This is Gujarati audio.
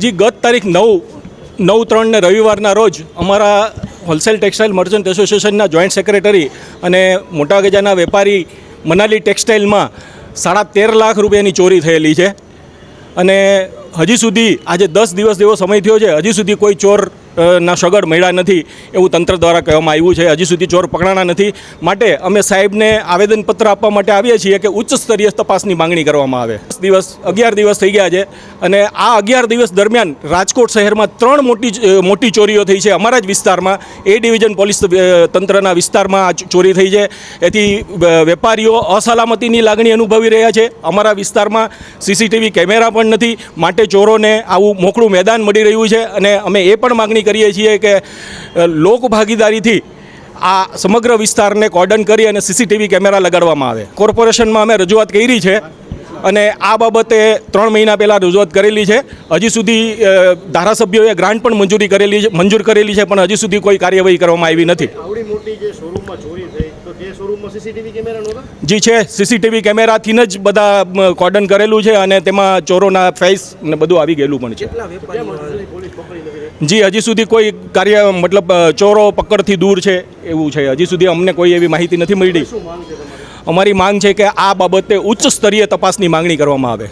જી, ગત તારીખ નવ નવ ત્રણને રવિવારના રોજ અમારા હોલસેલ ટેક્સટાઇલ મર્ચન્ટ એસોસિએશનના જોઈન્ટ સેક્રેટરી અને મોટા ગજાના વેપારી મનાલી ટેક્સટાઇલમાં સાડા તેર લાખ રૂપિયાની ચોરી થયેલી છે. અને હજી સુધી આજે દસ દિવસ જેવો સમય થયો છે, હજી સુધી કોઈ ચોર ના સગડ મળ્યા નથી એવું તંત્ર દ્વારા કહેવામાં આવ્યું છે. હજી સુધી ચોર પકડાણા નથી. માટે અમે સાહેબને આવેદનપત્ર આપવા માટે આવીએ છીએ કે ઉચ્ચ સ્તરીય તપાસની માંગણી કરવામાં આવે. દિવસ, અગિયાર દિવસ થઈ ગયા છે અને આ અગિયાર દિવસ દરમિયાન રાજકોટ શહેરમાં ત્રણ મોટી મોટી ચોરીઓ થઈ છે. અમારા જ વિસ્તારમાં, એ ડિવિઝન પોલીસ તંત્રના વિસ્તારમાં આ ચોરી થઈ છે. એથી વેપારીઓ અસલામતીની લાગણી અનુભવી રહ્યા છે. અમારા વિસ્તારમાં સીસીટીવી કેમેરા પણ નથી. માટે ચોરોને આવું મોકળું મેદાન મળી રહ્યું છે અને અમે એ પણ માગણી કરીએ છીએ કે લોક ભાગીદારીથી આ સમગ્ર વિસ્તારને કોર્ડન કરી અને સીસીટીવી કેમેરા લગાડવામાં આવે. કોર્પોરેશનમાં અમે રજૂઆત કરી છે. અને આ બાબતે ત્રણ મહિના પહેલાં રજૂઆત કરેલી છે. હજી સુધી ધારાસભ્યોએ ગ્રાન્ટ પણ મંજૂરી કરેલી છે મંજૂર કરેલી છે પણ હજી સુધી કોઈ કાર્યવાહી કરવામાં આવી નથી. આવડી મોટી જે શોરૂમમાં ચોરી થઈ તો તે શોરૂમમાં સીસીટીવી કેમેરા નહોતા? જી છે સીસીટીવી કેમેરાથી જ બધા કોર્ડન કરેલું છે અને તેમાં ચોરોના ફેસ ને બધું આવી ગયેલું પણ છે. જી હજી સુધી કોઈ કાર્ય મતલબ ચોરો પકડથી દૂર છે એવું છે. હજી સુધી અમને કોઈ એવી માહિતી નથી મળી. શું માંગ છે તમારી? અમારી માંગ છે કે આ બાબતે ઉચ્ચ સ્તરીય તપાસની માંગણી કરવામાં આવે.